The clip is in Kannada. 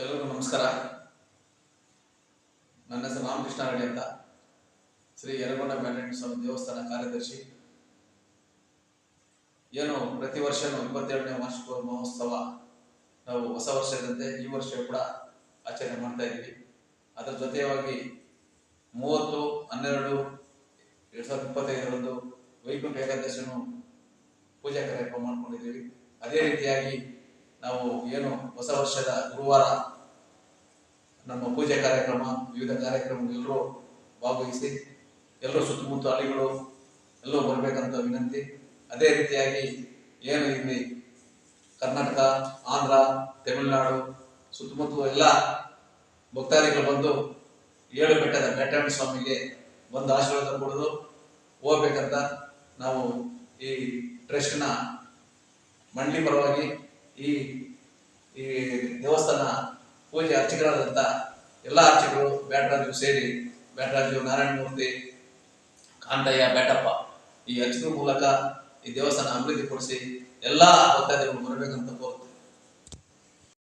ಎಲ್ಲರಿಗೂ ನಮಸ್ಕಾರ. ನನ್ನ ಹೆಸರು ರಾಮಕೃಷ್ಣ ರೆಡ್ಡಿ ಅಂತ. ಶ್ರೀ ಯರಗೊಂಡ ಸ್ವಾಮಿ ದೇವಸ್ಥಾನ ಕಾರ್ಯದರ್ಶಿ. ಏನು ಪ್ರತಿ ವರ್ಷನೂ ಇಪ್ಪತ್ತೆರಡನೇ ವಾರ್ಷಿಕ ಮಹೋತ್ಸವ ನಾವು ಹೊಸ ವರ್ಷದಂತೆ ಈ ವರ್ಷ ಕೂಡ ಆಚರಣೆ ಮಾಡ್ತಾ ಇದ್ದೀವಿ. ಅದರ ಜೊತೆಯಾಗಿ ಮೂವತ್ತು, ಹನ್ನೆರಡು, ಎರಡ್ ಸಾವಿರದ ಇಪ್ಪತ್ತೈದರಂದು ವೈಕುಂಠ ಏಕಾದಶಿಯನ್ನು ಪೂಜಾ ಕಾರ್ಯಕ್ರಮ ಮಾಡ್ಕೊಂಡಿದ್ದೀವಿ. ಅದೇ ರೀತಿಯಾಗಿ ನಾವು ಏನು ಹೊಸ ವರ್ಷದ ಗುರುವಾರ ನಮ್ಮ ಪೂಜೆ ಕಾರ್ಯಕ್ರಮ, ವಿವಿಧ ಕಾರ್ಯಕ್ರಮ ಎಲ್ಲರೂ ಭಾಗವಹಿಸಿ ಎಲ್ಲರೂ ಸುತ್ತಮುತ್ತ ಹಳ್ಳಿಗಳು ಎಲ್ಲರೂ ಬರಬೇಕಂತ ವಿನಂತಿ. ಅದೇ ರೀತಿಯಾಗಿ ಏನು ಇಲ್ಲಿ ಕರ್ನಾಟಕ, ಆಂಧ್ರ, ತಮಿಳುನಾಡು ಸುತ್ತಮುತ್ತ ಎಲ್ಲ ಭಕ್ತಾದಿಗಳು ಬಂದು ಏಳು ಬೆಟ್ಟದ ಬೆಟ್ಟಣ್ಣ ಸ್ವಾಮಿಗೆ ಬಂದು ಆಶೀರ್ವಾದ ಕೊಡೋದು, ಹೋಗ್ಬೇಕಂತ ನಾವು ಈ ಟ್ರಸ್ಟ್ನ ಮಂಡಳಿ ಪರವಾಗಿ ಈ ಈ ದೇವಸ್ಥಾನ ಪೂಜೆ ಅರ್ಚಕರಾದಂಥ ಎಲ್ಲ ಅರ್ಚಕರು ಬ್ಯಾಟರಾಜು ಸೇರಿ ಬ್ಯಾಟರಾಜು ನಾರಾಯಣಮೂರ್ತಿ, ಕಾಂತಯ್ಯ ಬ್ಯಾಟಪ್ಪ ಈ ಅರ್ಚಕರ ಮೂಲಕ ಈ ದೇವಸ್ಥಾನ ಅಭಿವೃದ್ಧಿ ಅಭಿವೃದ್ಧಿಪಡಿಸಿ ಎಲ್ಲ ಭಕ್ತಾದಿಗಳು ಬರಬೇಕಂತ ಕೋರ್